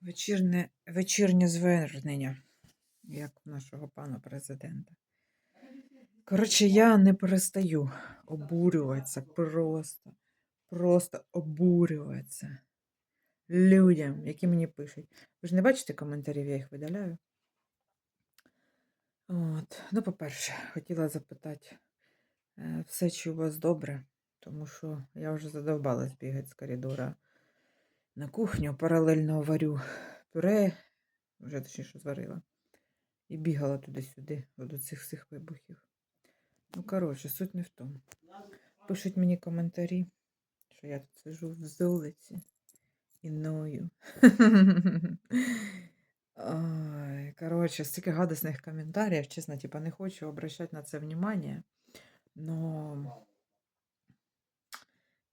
Вечірне, вечірнє звернення, як у нашого пана президента. Коротше, я не перестаю обурюватися просто, просто обурюватися людям, які мені пишуть. Ви ж не бачите коментарів, я їх видаляю. От. Ну, по-перше, хотіла запитати, е, все чи у вас добре, тому що я вже задовбалась бігати з коридора на кухню, паралельно варю пюре, вже точніше зварила, і бігала туди-сюди, до цих всіх вибухів. Ну, коротше, суть не в тому. Пишуть мені коментарі, що я тут сижу в золоті і ною. Коротше, стільки гадосних коментарів, чесно, типа, не хочу обращати на це внимание, но,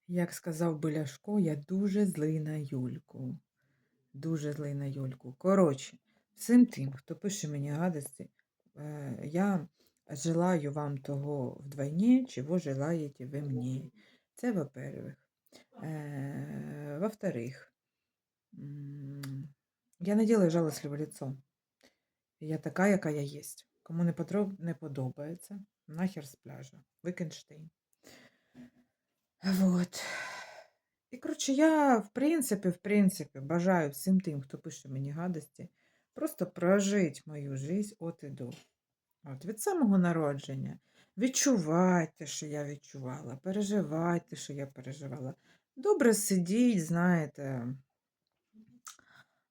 як сказав Беляшко, я дуже злий на Юльку. Дуже злий на Юльку. Коротше, всім тим, хто пише мені гадості, е, я желаю вам того вдвойне, чего желаете ви мені. Це во-первых. Е, Во-вторых, я не делаю жалостливе лицо. Я така, яка я єсть. Кому не подобається, нахер з пляжа. Викенштейн. Вот. І, коротше, я, в принципі, в принципі, бажаю всім тим, хто пише мені гадості, просто прожити мою жизнь от і до. От, від самого народження. Відчувайте, що я відчувала, переживайте, що я переживала. Добре сидіть, знаєте,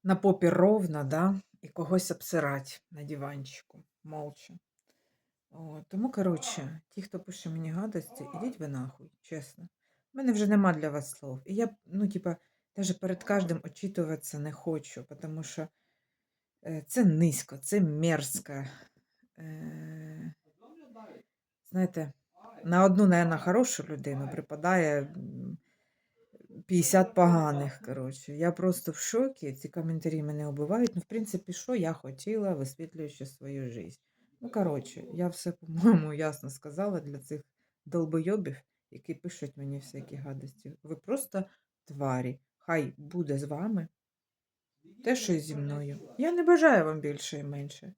на попі ровно, да, і когось обсирать на диванчику, молча. Тому, коротше, ті, хто пише мені гадості, ідіть ви нахуй, чесно. У мене вже нема для вас слов. І я, ну, типа, навіть перед кожним очитуватися не хочу, тому що е, це низько, це мерзко. Е, знаєте, на одну, наверное, хорошу людину припадає 50 поганих. Коротше. Я просто в шокі. Ці коментарі мене убивають. Ну, в принципі, що я хотіла, висвітлюючи свою життя. Ну, коротше, я все, по-моєму, ясно сказала для цих долбойобів, які пишуть мені всякі гадості. Ви просто тварі. Хай буде з вами те, що й зі мною. Я не бажаю вам більше і менше.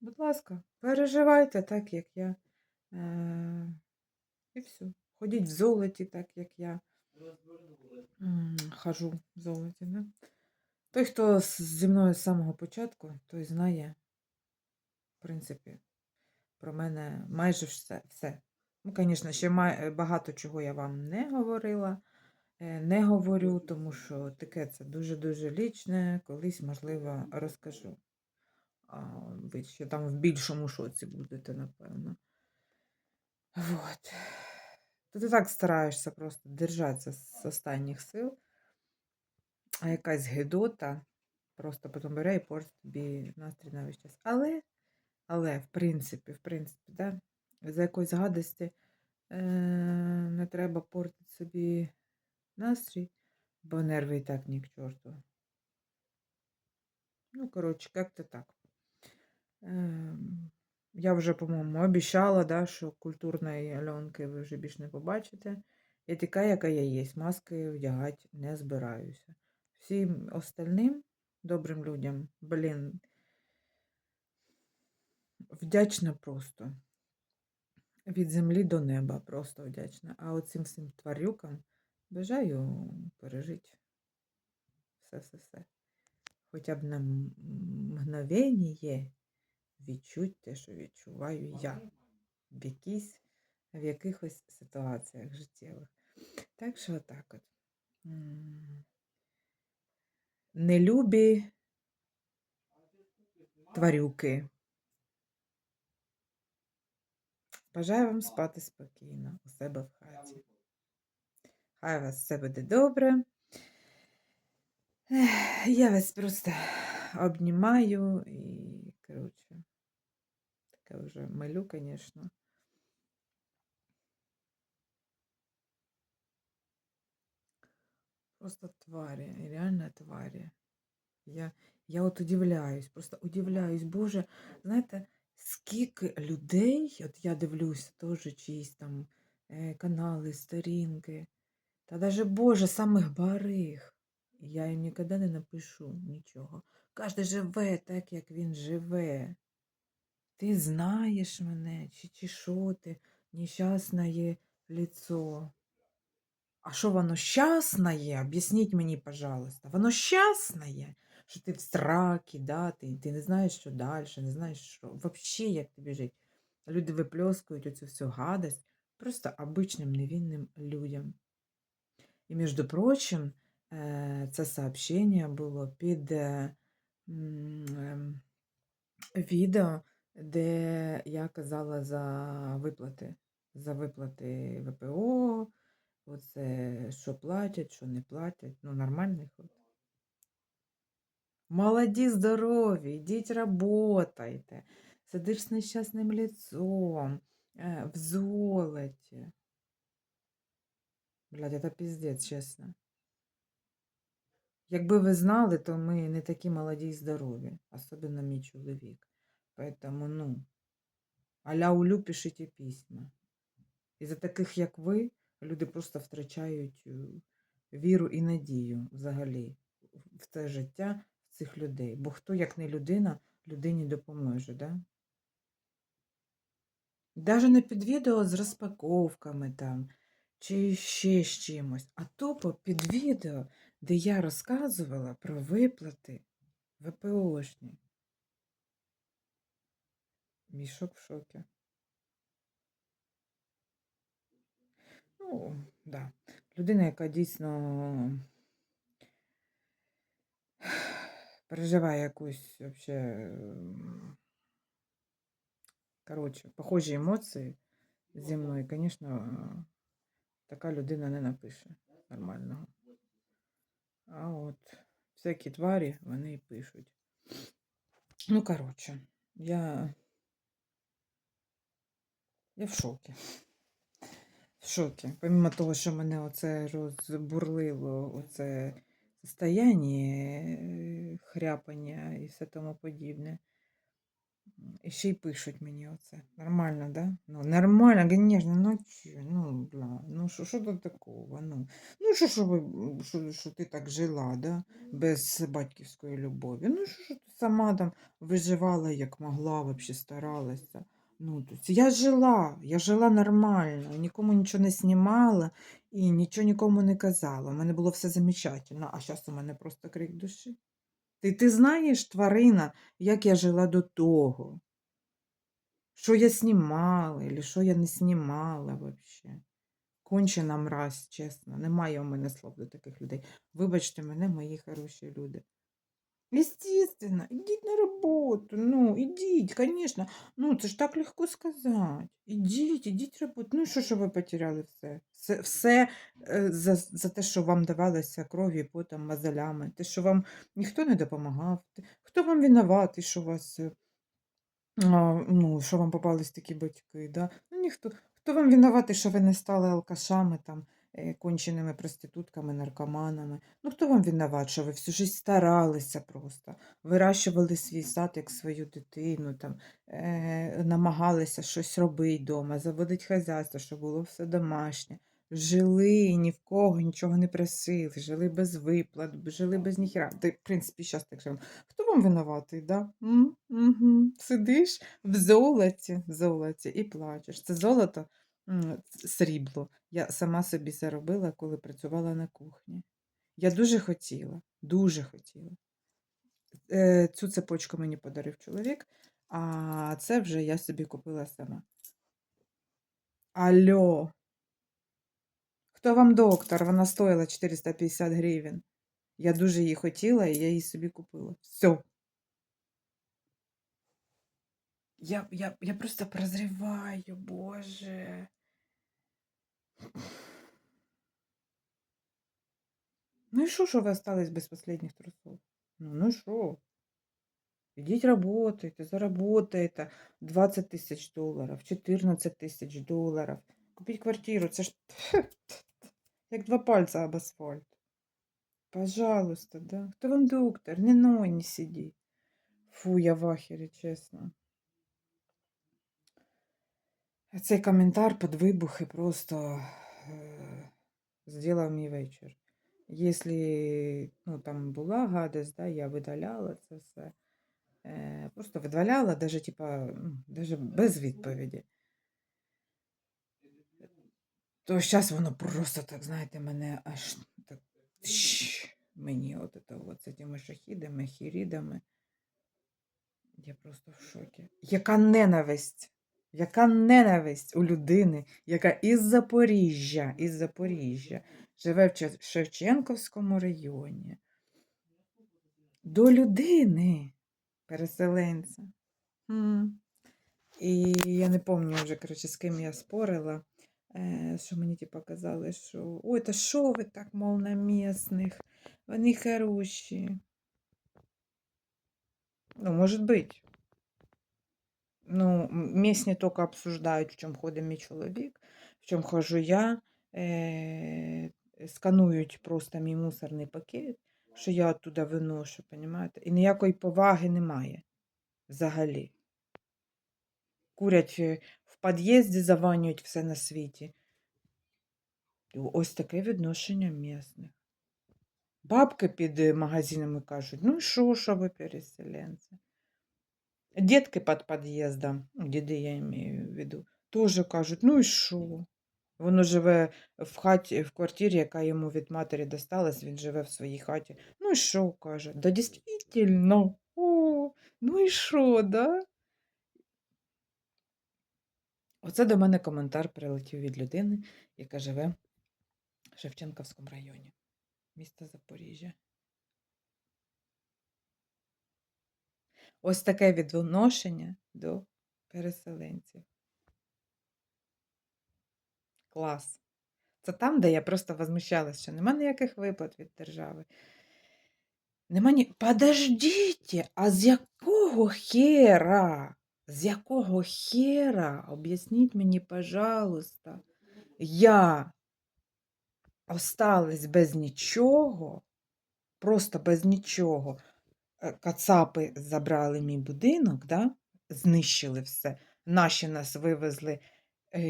Будь ласка, переживайте так, як я. Е, І все. Ходіть в золоті, так, як я хожу в золоті. Да? Той, хто зі мною з самого початку, той знає, в принципі, про мене майже все. все. Ну, звісно, ще багато чого я вам не говорила, е, не говорю, тому що таке це дуже-дуже лічне, колись, можливо, розкажу. А ви ще там в більшому шоці будете, напевно. Вот. То ти так стараєшся просто держатися з останніх сил, а якась гидота просто потім бере і портить тобі настрій на весь час. Але, але, в принципі, в принципі, да, за якоїсь гадості е- не треба портити собі настрій, бо нерви і так ні к чорту. Ну, коротше, як-то так. Ем, Я вже, по-моєму, обіцяла, да, що культурної Альонки ви вже більш не побачите. Я така, яка я є. Маски вдягати не збираюся. Всім остальним добрим людям, блін, вдячна просто. Від землі до неба просто вдячна. А оцим всім тварюкам бажаю пережити все-все-все. Хоча б на м- мгновення відчуть те, що відчуваю я в якійсь, в якихось ситуаціях життєвих. Так що отак от. Нелюбі тварюки. Бажаю вам спати спокійно у себе в хаті. Хай у вас все буде добре. Я вас просто обнімаю і, коротше, таке вже малю, звісно. Просто тварі, реально тварі. Я, я от удивляюсь, просто удивляюсь, Боже, знаєте, скільки людей, от я дивлюся, теж чиїсь там е, канали, сторінки, та даже, Боже, самих барих. Я їм ніколи не напишу нічого. Кожен живе так, як він живе. Ти знаєш мене, чи, чи що ти, нещасне лицо. А що воно щасне? Об'ясніть мені, пожалуйста. Воно щасне, що ти в стракі, да, ти, ти не знаєш, що далі, не знаєш, що взагалі як тобі жити. Люди випльоскують оцю всю гадость просто обичним невинним людям. І, між прочим, це сообщення було під ем, відео, де я казала за виплати. За виплати ВПО, оце що платять, що не платять. Ну, нормальний ход. Молоді, здорові, йдіть работайте. Сидиш з нещасним лицом, е, в золоті. Блядь, это піздець, чесно. Якби ви знали, то ми не такі молоді і здорові, особливо мій чоловік. Поэтому, ну, аля улю пишіть письма. І за таких, як ви, люди просто втрачають е, віру і надію взагалі в це життя цих людей. Бо хто, як не людина, людині допоможе, да? Даже не під відео з розпаковками там, чи ще з чимось, а тупо під відео, де я розказувала про виплати ВПОшні. Мішок в шокі. Ну, да. Людина, яка дійсно переживає якусь вообще, коротше, похожі емоції зі мною, звісно, така людина не напише нормального. А от всякі тварі вони і пишуть. Ну, коротше, я. Я в шокі. В шокі. Помимо того, що мене оце розбурлило, оце состояние, е, хряпання і все тому подібне. І ще й пишуть мені оце. Нормально, да? Ну, нормально, звісно, ну чё, ну, бля, ну що, що тут такого? Ну, ну що, що, що, що ти так жила, да? Без батьківської любові. Ну, що, що ти сама там виживала, як могла, вообще старалася. Ну, то я жила, я жила нормально, нікому нічого не знімала і нічого нікому не казала. У мене було все замечательно, а зараз у мене просто крик душі. Ти, ти знаєш, тварина, як я жила до того? Що я знімала, або що я не знімала вообще. Кончена мразь, чесно. Немає у мене слов до таких людей. Вибачте мене, мої хороші люди. Естественно, ідіть на роботу. Ну, ідіть, звісно. Ну, це ж так легко сказати. Ідіть, ідіть роботу. Ну, що, що ви потеряли все? Все, все е, за, за те, що вам давалося кров'ю, потом, мозолями, те, що вам ніхто не допомагав. Хто вам винуватий, що вас, е, а, ну, що вам попались такі батьки, да? Ну, ніхто. Хто вам винуватий, що ви не стали алкашами, там, конченими проститутками, наркоманами? Ну, хто вам винуват, що ви всю життя старалися просто, вирощували свій сад як свою дитину, там, е, намагалися щось робити вдома, заводити хазяйство, щоб було все домашнє. Жили ні в кого нічого не просили, жили без виплат, жили без ніхіра. Та, в принципі, зараз так живемо. Хто вам винуватий, да? М? Угу. Сидиш в золоті, в золоті і плачеш. Це золото, м, срібло. Я сама собі заробила, коли працювала на кухні. Я дуже хотіла, дуже хотіла. Е, Цю цепочку мені подарив чоловік, а це вже я собі купила сама. Алло. Хто вам доктор? Вона стоїла 450 гривень. Я дуже її хотіла, і я її собі купила. Все. Я, я, я просто прозріваю, Боже. Ну і що, що ви остались без последних трусов? Ну, ну що? Ідіть работайте, заработайте 20 тисяч доларів, 14 тисяч доларів. Купіть квартиру, це ж як два пальця об асфальт. Пожалуйста, да. Хто вам доктор? Не ной не сиди. Фу, я в ахері, чесно. Цей коментар під вибухи просто зробив мій вечір. Якщо ну, там була гадость, да, я видаляла це все. Е, просто видаляла, даже, типа, ну, даже без відповіді. То зараз воно просто так, знаєте, мене аж так щ, мені от це от з цими шахідами, хірідами. Я просто в шокі. Яка ненависть? Яка ненависть у людини, яка із Запоріжжя, із Запоріжжя, живе в Че- Шевченківському районі. До людини, переселенця. І я не пам'ятаю вже, коротше, з ким я спорила, е, що мені типу, казали, що ой, та що ви так, мов, на місних, вони хороші. Ну, может быть. Ну, местные только обсуждають, в чому ходить мій чоловік, в чому ходжу я, е- сканують просто мій мусорний пакет, що я оттуда виношу, понімаєте? І ніякої поваги немає взагалі. Курять е, в під'їзді, заванюють все на світі. Ось таке відношення місних. Бабки під е, магазинами кажуть, ну і що, що ви переселенці? Дітки під під'їздом, діди я имею в виду, теж кажуть, ну і що? Воно живе в хаті, в квартирі, яка йому від матері досталась, він живе в своїй хаті. Ну і що, каже? Да дійсно, о, ну і що, да? Оце до мене коментар прилетів від людини, яка живе в Шевченківському районі, міста Запоріжжя. Ось таке відношення до переселенців. Клас. Це там, де я просто возмущалась, що нема ніяких виплат від держави. Нема ні. Подождіть, а з якого хера? З якого хера? Об'ясніть мені, пожалуйста, я осталась без нічого, просто без нічого. Е, Кацапи забрали мій будинок, да? знищили все. Наші нас вивезли е,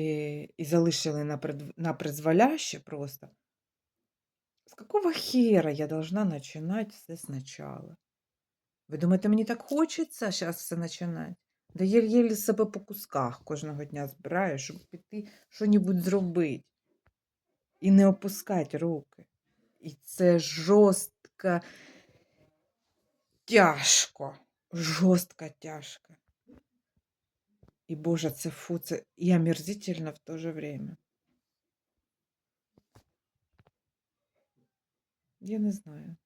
і залишили на, на призволяще просто. С какого хера я должна начинать все сначала? Ви думаєте, мені так хочеться зараз все починати? Да єлі себе по кусках кожного дня збираю, щоб піти що-небудь зробити. І не опускати руки. І це жорстко тяжко. Жорстко тяжко. І Боже, це фу, це і омерзительно в то же время. Я не знаю,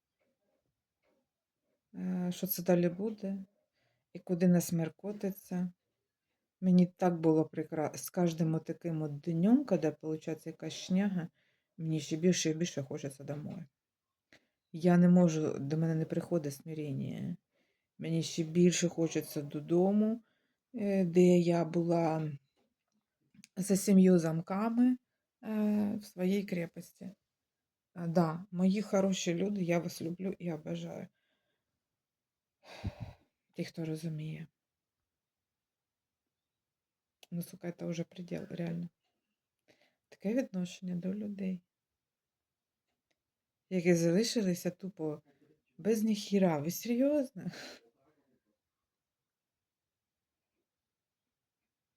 що це далі буде і куди нас мир котиться. Мені так було прекрасно. З кожним таким днем, коли виходить якась шняга, мені ще більше і більше хочеться домой. Я не можу, до мене не приходить смирення. Мені ще більше хочеться додому, е, де я була за сім'ю замками е, в своїй крепості. Да, мої хороші люди, я вас люблю і обожаю. Ті, хто розуміє. Ну, сука, це вже предел, реально. Таке відношення до людей, які залишилися тупо без ніхіра. Ви серйозно?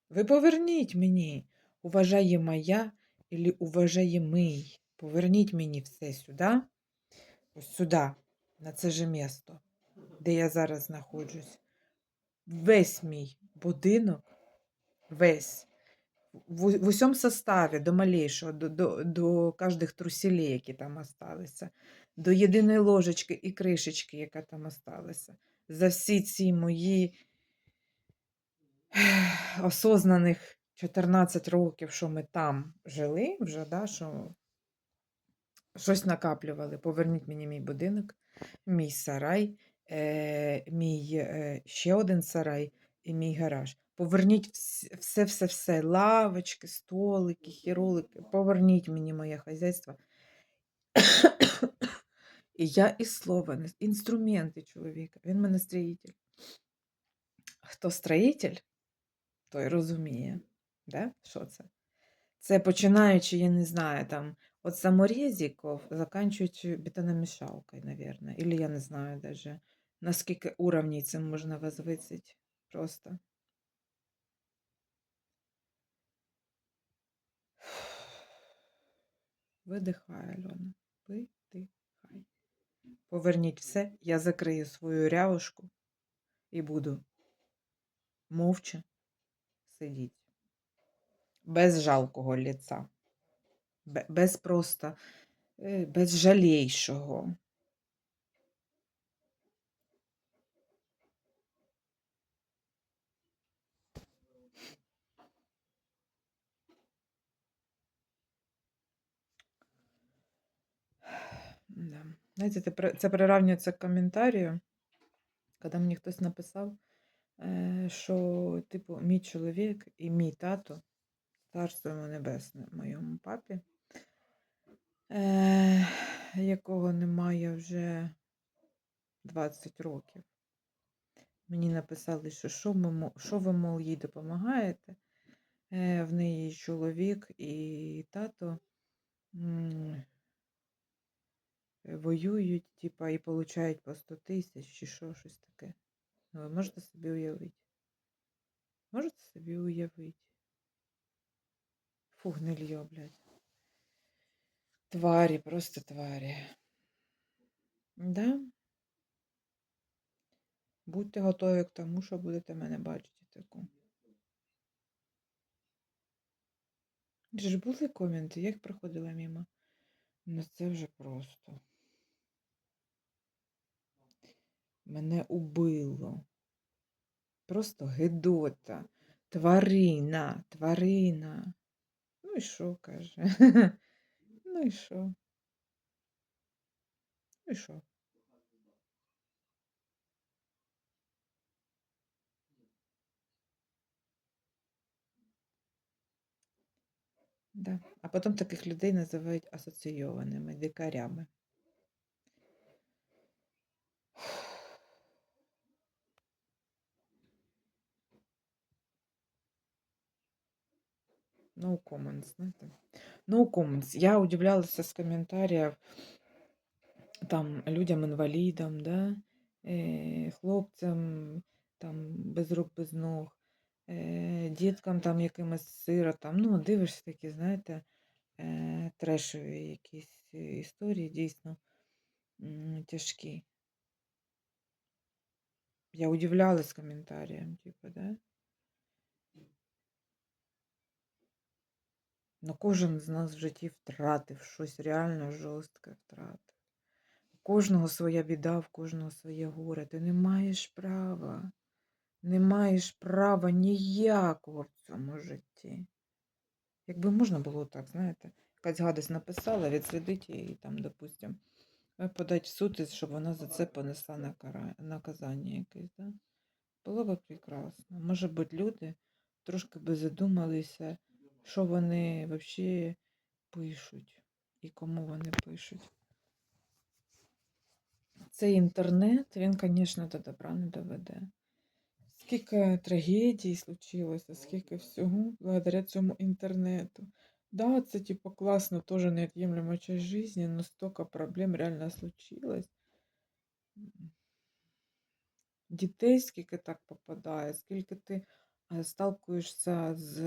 Ви поверніть мені, уважає моя или уважаємий. Поверніть мені все сюди, ось сюди, на це же місто, де я зараз знаходжусь. Весь мій будинок, весь, в, в усьому составі, до малейшого, до, до, до кожних труселей, які там осталися, до єдиної ложечки і кришечки, яка там осталася. За всі ці мої осознаних 14 років, що ми там жили вже, да, що щось накаплювали. Поверніть мені мій будинок, мій сарай, е, мій е, ще один сарай і мій гараж. Поверніть все-все-все, лавочки, столики, хіролики. Поверніть мені моє хазяйство. І я і слова, інструменти чоловіка. Він мене строїтель. Хто строїтель, той розуміє, да? що це? Це починаючи, я не знаю, там, от саморезиков, заканчиваючи бетономішалкою, наверное. Или я не знаю даже, наскільки уровней це можна возвисити. Просто. Видихай, Альона. Видихай. Поверніть все, я закрию свою рявушку і буду мовча сидіти. Без жалкого ліца. Без просто, е, без жалейшого. Да. Знаєте, це, при- це приравнюється коментарію, коли мені хтось написав, що, типу, мій чоловік і мій тато, царство йому небесне, моєму папі, е, якого немає вже 20 років. Мені написали, що що, ми, що ви, мол, їй допомагаєте. Е, в неї чоловік і тато воюють, типа, і получають по 100 тисяч чи що, щось таке. Ну, ви можете собі уявити? Можете собі уявити? Фу, гнилье, блядь. Тварі, просто тварі. Да? Будьте готові к тому, що будете мене бачити таку. Же ж були коменти, я їх проходила мимо. Ну це вже просто. Мене убило. Просто гидота. Тварина, тварина. Ну і що, каже? Ну і що? Ну і що? Да. А потім таких людей називають асоційованими дикарями. No comments, знаєте. No comments. Я удивлялася з коментарів там людям-інвалідам, да? е, хлопцям там без рук, без ног, е, діткам там якимось сиротам. Ну, дивишся такі, знаєте, е, трешові якісь історії дійсно тяжкі. Я удивлялась коментарям, типу, да? Ну, кожен з нас в житті втратив щось реально жорстке втратив. У кожного своя біда, в кожного своє горе. Ти не маєш права, не маєш права ніякого в цьому житті. Якби можна було так, знаєте, якась гадость написала, відслідити її там, допустим, подати в суд, щоб вона за це понесла наказання якесь, да? Було б прекрасно. Може бути, люди трошки би задумалися, що вони взагалі пишуть і кому вони пишуть. Цей інтернет, він, звісно, до добра не доведе. Скільки трагедій случилося, скільки всього благодаря цьому інтернету. Да, це типу класно, тоже неотъемлемая часть жизни, но столько проблем реально случилось. Дітей скільки так попадає, скільки ти е, сталкуєшся з,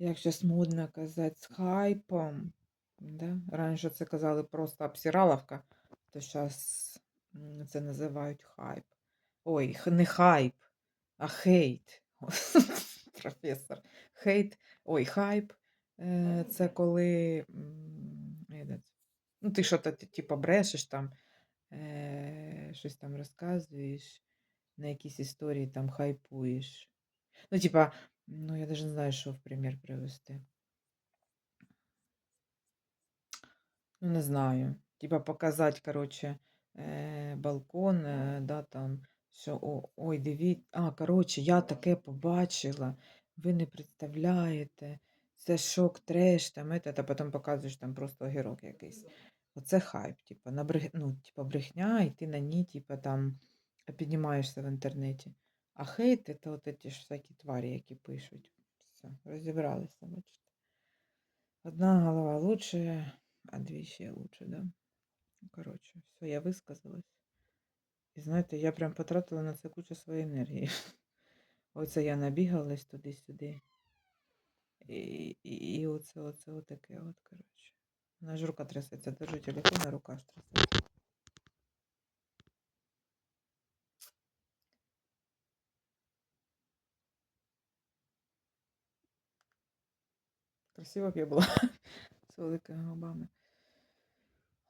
як зараз модно казати, з хайпом. Да? Раніше це казали просто обсираловка, то зараз це називають хайп. Ой, не хайп, а хейт. Професор. Хейт, ой, хайп. е, Це коли ну, ти що-то типу брешеш там, е, щось там розказуєш, на якісь історії там хайпуєш. Ну, типа, ну я навіть не знаю, що в примір привести. Ну, не знаю. Типа показати, коротше, е, балкон, е, да, там, що о, ой, дивіться. А, коротше, я таке побачила, ви не представляєте. Це шок, треш, там, это, а потім показуєш там просто огірок якийсь. Оце хайп, типа, на брех... ну, типа, брехня, і ти на ній, типа, там піднімаєшся в інтернеті. А хейт це от ті ж всякі тварі, які пишуть. Все, розібралися, бачите. Одна голова лучше, а дві ще лучше, да? Ну, коротше, все, я висказалась. І знаєте, я прям потратила на це кучу своєї енергії. Оце я набігалась туди-сюди. І, і, і оце, оце, отаке от, коротше. Вона ж рука трясеться, держи телефон, а рука ж трясеться. Красива б я була з великими губами.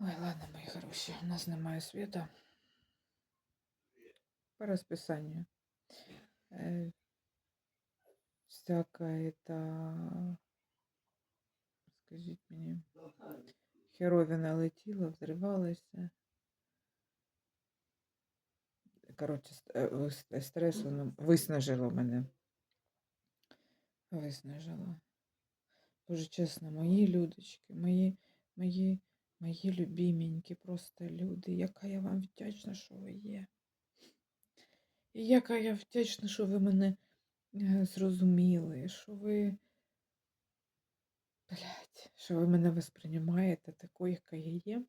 Ой, ладно, мої хороші, у нас немає світу. По розписанню. Е, всяка это, скажіть мені, херовина летіла, взривалася. Коротше, е, стрес воно виснажило мене. Виснажило. Дуже чесно, мої людочки, мої, мої, мої любіменькі просто люди, яка я вам вдячна, що ви є. І яка я вдячна, що ви мене е, зрозуміли, що ви, блядь, що ви мене восприймаєте такою, яка я є.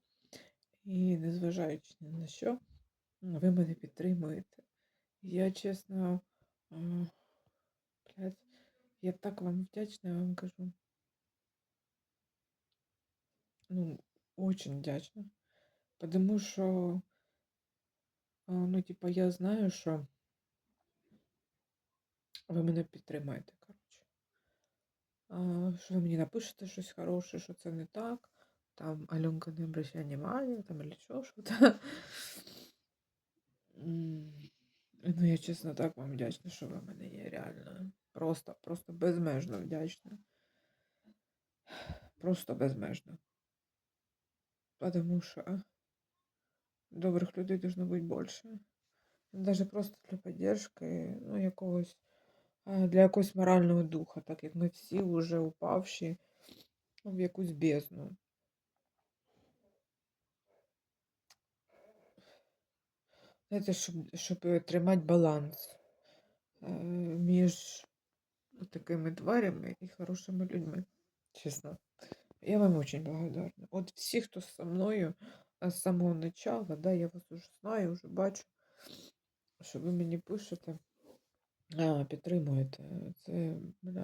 І незважаючи ні на що, ви мене підтримуєте. Я чесно, е, блядь, я так вам вдячна, я вам кажу. Ну, очень вдячна. Потому що, ну, типа, я знаю, що ви мене підтримаєте, коротше. Що ви мені напишете щось хороше, що це не так. Там Альонка не обращає внимания, там или що, що то. Ну, я чесно так вам вдячна, що ви мене є реально. Просто, просто безмежно вдячна. Просто безмежно. Потому що добрих людей должно бути більше. Даже просто для поддержки, ну, якогось, для якогось морального духа, так як ми всі вже упавші в якусь бездну. Знаєте, щоб, щоб тримати баланс е, між такими тварями і хорошими людьми. Чесно. Я вам очень благодарна. От всі, хто со мною з самого начала, да, я вас уже знаю, вже бачу, що ви мені пишете, підтримуєте. Це,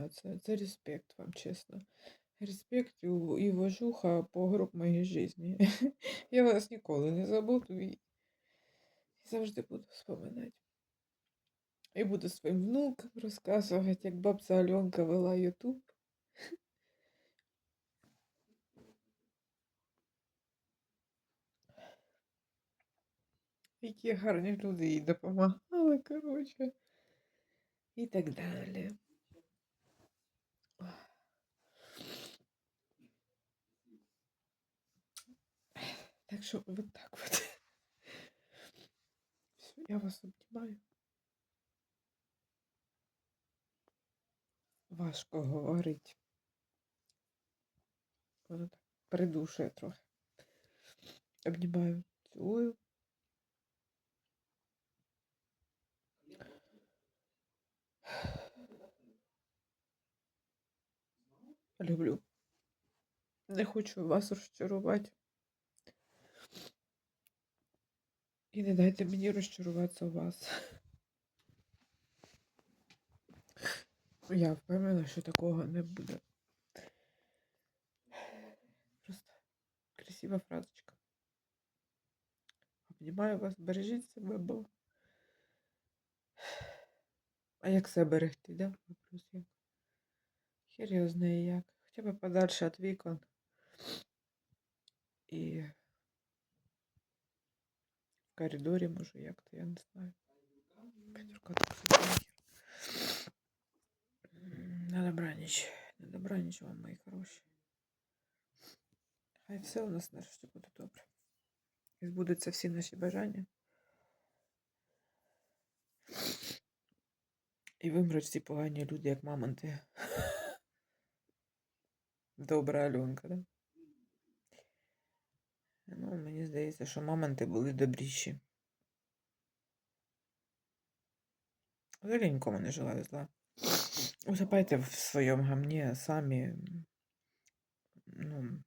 це, це респект вам, чесно. Респект і, уважуха по гроб моєї житті. Я вас ніколи не забуду і завжди буду вспоминати. І буду своїм внукам розказувати, як бабця Альонка вела Ютуб. Які гарні люди їй допомагали, коротше. І так далі. Так що вот так вот. Все, я вас обнімаю. Важко говорить. Воно так придушує трохи. Обнімаю, цілую. Люблю. Не хочу вас розчарувати. І не дайте мені розчаруватися у вас. Я впевнена, що такого не буде. Просто красива фразочка. Обнімаю вас, бережіть себе, бо. А як себе берегти, да? Вопрос як. Хер його знає як. Хоча б подальше від вікон. І в коридорі, може, як-то, я не знаю. П'ятерка. М, На добраніч. На добраніч вам, мої хороші. Хай все у нас нарешті буде добре. І збудуться всі наші бажання. І вимруть всі погані люди, як мамонти. Добра Альонка, да? Ну, мені здається, що мамонти були добріші. Взагалі нікому не желаю зла. Усипайте в своєму гамні самі. ну,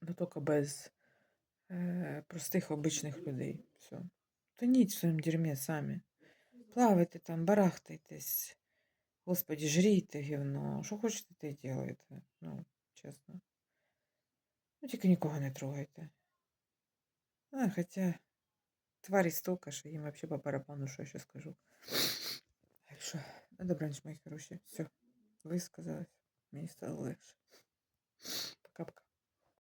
ну тільки без е, простих обичних людей. Все. Тоніть в своєму дерьмі самі. Плавайте там, барахтайтесь. Господи, жрійте гівно. Що хочете, те й ділайте. Ну, чесно. Ну, тільки нікого не трогайте. А, хоча тварі столько, що їм вообще по барабану, що я ще скажу. Так що, на добраніч, мої хороші. Все, висказалась. Мені стало легше. Пока-пока.